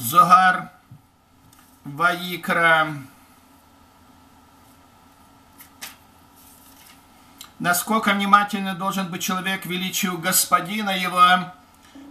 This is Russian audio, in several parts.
Зогар, Ваикра. Насколько внимательно должен быть человек величию Господина его,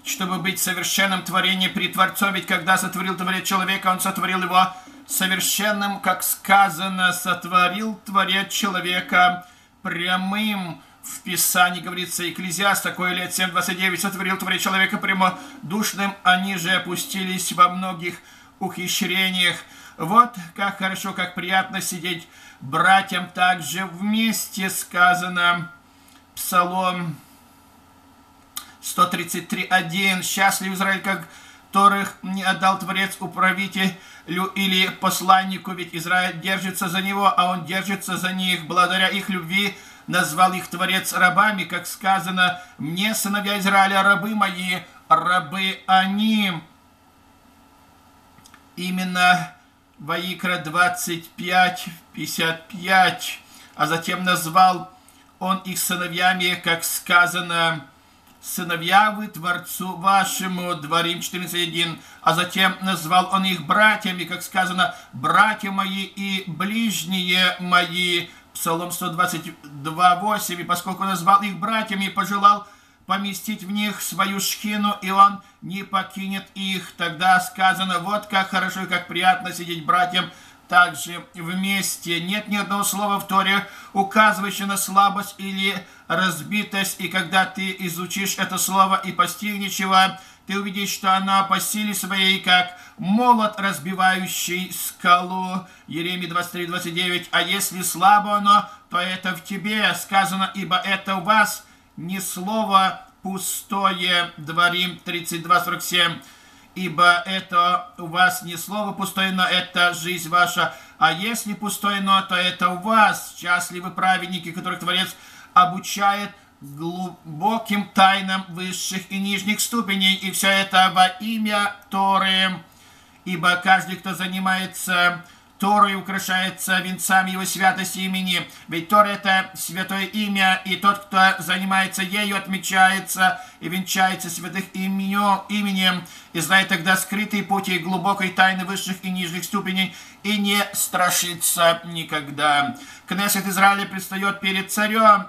чтобы быть совершенным творением при Творцом. Ведь когда сотворил Творец человека, он сотворил его совершенным, как сказано, сотворил Творец человека прямым. В Писании говорится, Экклезиаст, такое лет 7.29, сотворил Творец человека прямодушным, они же опустились во многих ухищрениях. Вот как хорошо, как приятно сидеть братьям также вместе сказано. Псалом 133.1. Счастлив Израиль, которых не отдал Творец управителю или посланнику, ведь Израиль держится за него, а он держится за них. Благодаря их любви назвал их Творец рабами, как сказано, «Мне, сыновья Израиля, рабы мои, рабы они». Именно Ваикра 25, 55, а затем назвал он их сыновьями, как сказано, сыновья вы Творцу вашему, Дворим 14.1, а затем назвал он их братьями, как сказано, братья мои и ближние мои, Псалом 122.8, и поскольку назвал их братьями, пожелал поместить в них свою шхину, и он не покинет их. Тогда сказано, вот как хорошо и как приятно сидеть братьям также вместе. Нет ни одного слова в Торе, указывающего на слабость или разбитость. И когда ты изучишь это слово и постигнешь его, ты увидишь, что оно по силе своей, как молот, разбивающий скалу. Еремия 23-29. А если слабо оно, то это в тебе сказано, ибо это у вас – не слово пустое, Дворим 32.47, ибо это у вас не слово пустое, но это жизнь ваша, а если пустое, но то это у вас, счастливы праведники, которых Творец обучает глубоким тайнам высших и нижних ступеней, и все это во имя Торы, ибо каждый, кто занимается Торой украшается венцами его святости имени. Ведь Тор – это святое имя, и тот, кто занимается ею, отмечается и венчается святых именем, именем, и знает тогда скрытые пути глубокой тайны высших и нижних ступеней, и не страшится никогда. Кнессет Израиля предстает перед царем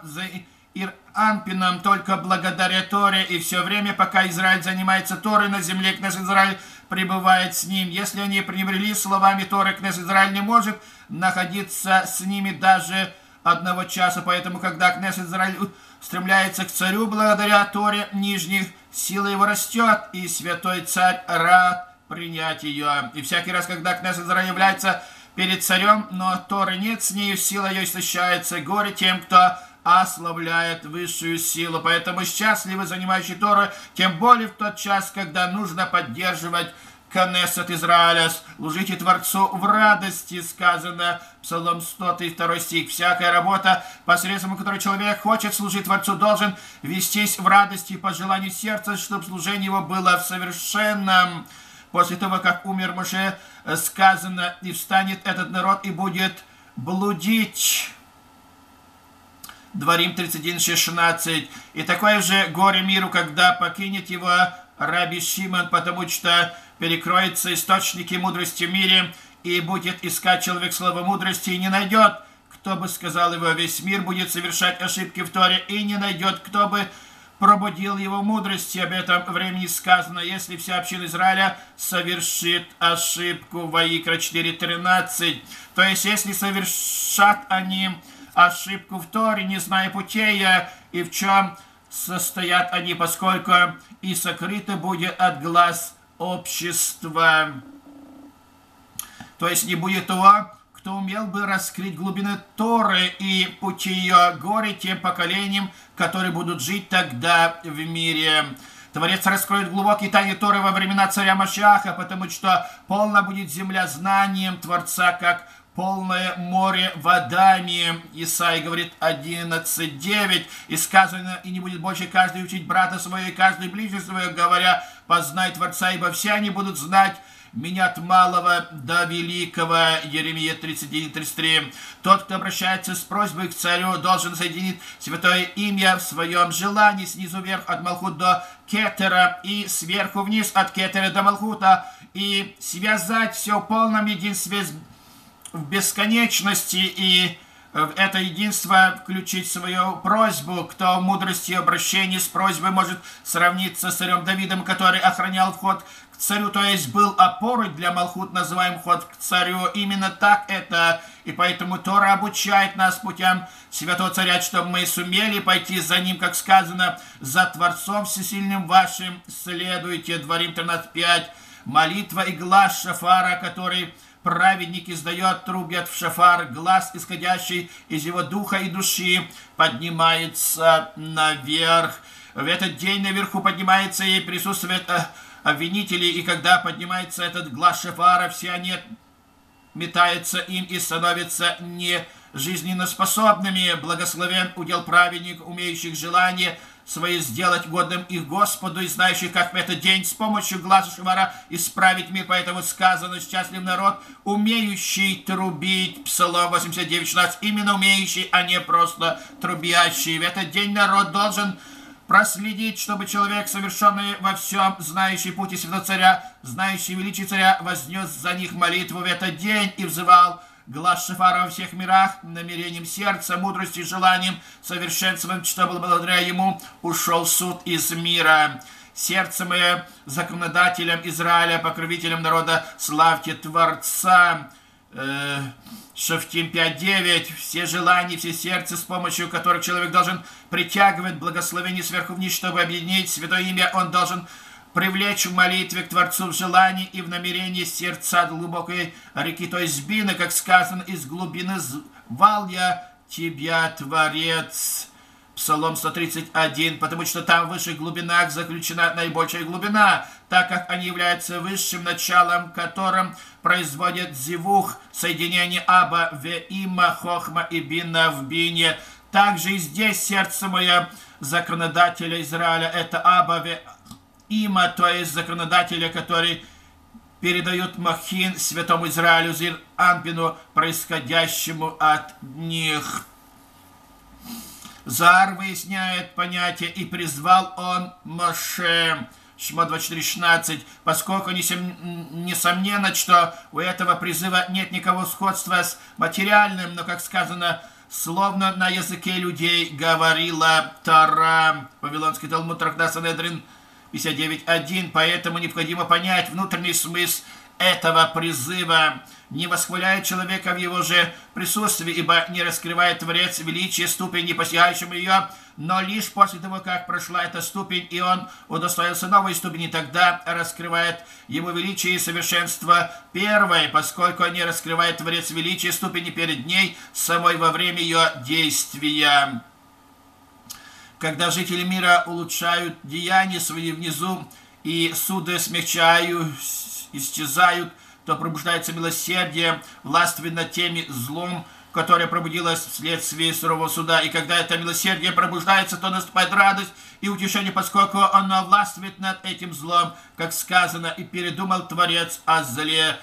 за Анпином только благодаря Торе, и все время, пока Израиль занимается Торой на земле, Кнессет Израиль пребывает с ним. Если они пренебрели словами Торы, князь Израиль не может находиться с ними даже одного часа. Поэтому, когда князь Израиль стремляется к царю благодаря Торе нижних, сила его растет, и святой царь рад принять ее. И всякий раз, когда князь Израиль является перед царем, но Торы нет с ней, сила ее истощается. Горе тем, кто ослабляет высшую силу. Поэтому счастливы занимающие Тору, тем более в тот час, когда нужно поддерживать Канесет Израиля, служите Творцу в радости, сказано Псалом 102 стих. Всякая работа, посредством которой человек хочет служить Творцу, должен вестись в радости по желанию сердца, чтобы служение его было в совершенном. После того, как умер Моше, сказано, и встанет этот народ и будет блудить. Дворим 31.16. И такое же горе миру, когда покинет его Раби Шимон, потому что перекроется источники мудрости в мире, и будет искать человек слово мудрости, и не найдет, кто бы сказал его, весь мир будет совершать ошибки в Торе, и не найдет, кто бы пробудил его мудрости. Об этом времени сказано, если вся община Израиля совершит ошибку. Ваикра 4.13. То есть, если совершат они ошибку в Торе, не зная путей и в чем состоят они, поскольку и сокрыто будет от глаз общества. То есть не будет того, кто умел бы раскрыть глубины Торы и пути ее горе тем поколениям, которые будут жить тогда в мире. Творец раскроет глубокие тайны Торы во времена царя Машаха, потому что полна будет земля знанием Творца, как полное море водами. Исаия говорит 11.9. И сказано, и не будет больше каждый учить брата своего и каждый ближний своего, говоря, познай Творца, ибо все они будут знать меня от малого до великого. Еремия 31-33. Тот, кто обращается с просьбой к царю, должен соединить святое имя в своем желании снизу вверх от Малхут до Кетера и сверху вниз от Кетера до Малхута и связать все в полном единстве в бесконечности и в это единство включить свою просьбу, кто в мудрости обращения с просьбой может сравниться с царем Давидом, который охранял вход к царю, то есть был опорой для Малхут, называем вход к царю. Именно так это, и поэтому Тора обучает нас путям святого царя, чтобы мы сумели пойти за ним, как сказано, за Творцом Всесильным вашим следуйте, Дворим 13.5, молитва и глаз Шафара, который праведник издает, трубят в шафар, глаз, исходящий из его духа и души, поднимается наверх. В этот день наверху поднимается и присутствует э, обвинители, и когда поднимается этот глаз шафара, все они метаются им и становятся не жизненно способными. Благословен удел праведник, умеющих желание – свои сделать годным их Господу и знающих, как в этот день с помощью глаза Шевара исправить мир. Поэтому сказано, счастлив народ, умеющий трубить. Псалом 89.16. Именно умеющий, а не просто трубящий. В этот день народ должен проследить, чтобы человек, совершенный во всем, знающий пути святого царя, знающий величие царя, вознес за них молитву в этот день и взывал глаз Шафара во всех мирах, намерением сердца, мудростью, желанием, совершенством, чтобы благодаря ему ушел суд из мира. Сердце мое законодателем Израиля, покровителем народа, славьте Творца. Э, Шафтим 5.9. Все желания, все сердца, с помощью которых человек должен притягивать благословение сверху вниз, чтобы объединить святое имя, он должен привлечь в молитве к Творцу в желании и в намерении сердца глубокой реки, то есть бины, как сказано, из глубины звал я тебя, Творец. Псалом 131, потому что там в высших глубинах заключена наибольшая глубина, так как они являются высшим началом, которым производят зивух, соединение Аба, Веима, Хохма и Бина в Бине. Также и здесь сердце мое законодателя Израиля, это Аба, Ве има, то есть законодателя, который передает Махин святому Израилю, Зир Анпину, происходящему от них. Зар выясняет понятие, и призвал он Моше, Шма 24.16, поскольку несомненно, что у этого призыва нет никакого сходства с материальным, но, как сказано, словно на языке людей говорила Тара. Вавилонский Талмуд Трактат Санедрин 59.1. Поэтому необходимо понять внутренний смысл этого призыва. Не восхваляет человека в его же присутствии, ибо не раскрывает Творец величие ступень, не постигающим ее, но лишь после того, как прошла эта ступень, и он удостоился новой ступени, тогда раскрывает ему величие и совершенство первое, поскольку не раскрывает Творец величие ступени перед ней самой во время ее действия когда жители мира улучшают деяния свои внизу, и суды смягчают, исчезают, то пробуждается милосердие, властвует над теми злом, которое пробудилось вследствие сурового суда. И когда это милосердие пробуждается, то наступает радость и утешение, поскольку оно властвует над этим злом, как сказано, и передумал Творец о зле.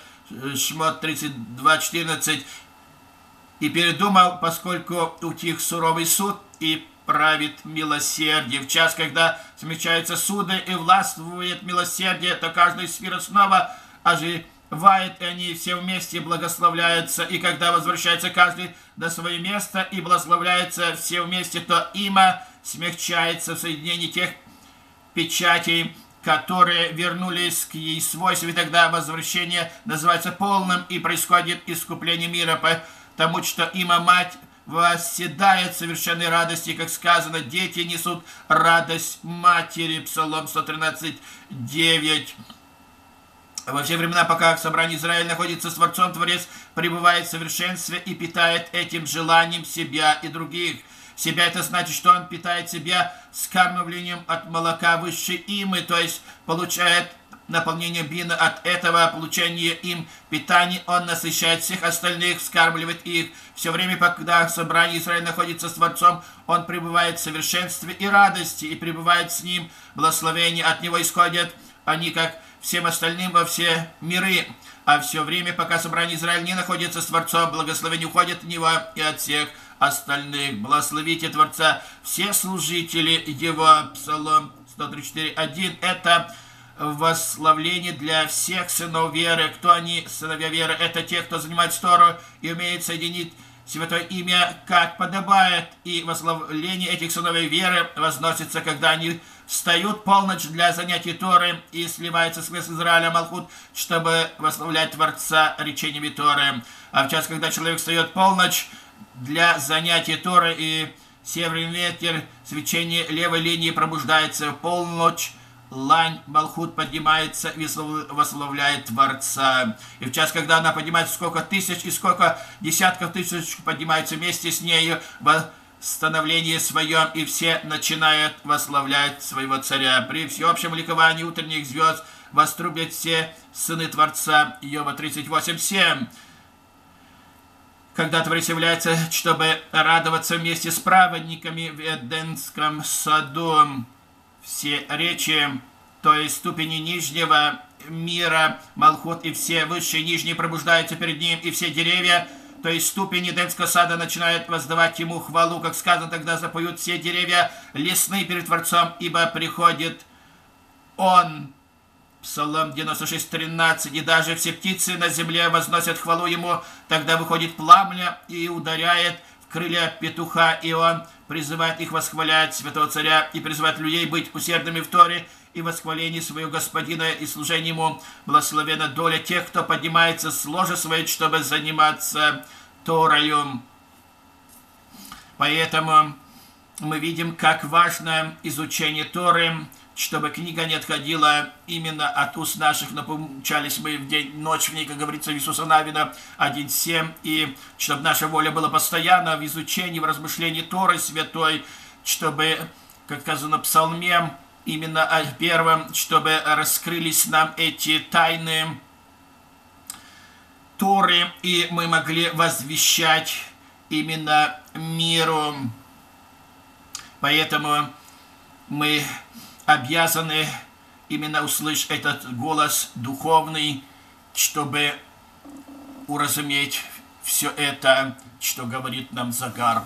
Шмот 32.14. И передумал, поскольку утих суровый суд, и правит милосердие. В час, когда смягчаются суды и властвует милосердие, то каждый сфера снова оживает, и они все вместе благословляются. И когда возвращается каждый до своего места и благословляется все вместе, то имя смягчается в соединении тех печатей, которые вернулись к ей свойству, и тогда возвращение называется полным, и происходит искупление мира, потому что има мать восседает совершенной радости, как сказано, дети несут радость матери, Псалом 113, 9. Во все времена, пока в собрании Израиля находится с Творцом, Творец пребывает в совершенстве и питает этим желанием себя и других. Себя это значит, что он питает себя скармливанием от молока высшей имы, то есть получает наполнение бина от этого получения им питания, он насыщает всех остальных, вскармливает их. Все время, когда собрание Израиля находится с Творцом, он пребывает в совершенстве и радости, и пребывает с ним. Благословение от него исходят они, как всем остальным во все миры. А все время, пока собрание Израиля не находится с Творцом, благословение уходит от него и от всех остальных. Благословите Творца все служители его. Псалом 134.1. Это восславление для всех сынов веры. Кто они, сыновья веры? Это те, кто занимает Тору и умеет соединить святое имя, как подобает, и восславление этих сыновей веры возносится, когда они встают полночь для занятий Торы и сливаются с Израиля Малхут, чтобы восславлять Творца речениями Торы. А в час, когда человек встает полночь для занятий Торы и северный ветер, свечение левой линии пробуждается в полночь, лань Малхут поднимается и восславляет Творца. И в час, когда она поднимается, сколько тысяч и сколько десятков тысяч поднимаются вместе с нею в становлении своем, и все начинают восславлять своего царя. При всеобщем ликовании утренних звезд вострубят все сыны Творца. Иова 38.7 когда Творец является, чтобы радоваться вместе с праведниками в Эденском саду все речи, то есть ступени нижнего мира, Малхут и все высшие нижние пробуждаются перед ним, и все деревья, то есть ступени Эдемского сада начинают воздавать ему хвалу, как сказано, тогда запоют все деревья лесные перед Творцом, ибо приходит Он, Псалом 96, 13. «И даже все птицы на земле возносят хвалу Ему, тогда выходит пламя и ударяет крылья петуха, и Он призывает их восхвалять святого царя и призывает людей быть усердными в Торе и восхвалении своего Господина и служении Ему. Благословена доля тех, кто поднимается с ложа своей, чтобы заниматься Торою. Поэтому мы видим, как важно изучение Торы, чтобы книга не отходила именно от уст наших. Напомчались мы в день, ночь в ней, как говорится, Иисуса Навина 1.7. И чтобы наша воля была постоянно в изучении, в размышлении Торы Святой, чтобы, как сказано в Псалме, именно о первом, чтобы раскрылись нам эти тайны Торы, и мы могли возвещать именно миру. Поэтому мы обязаны именно услышать этот голос духовный, чтобы уразуметь все это, что говорит нам Загар.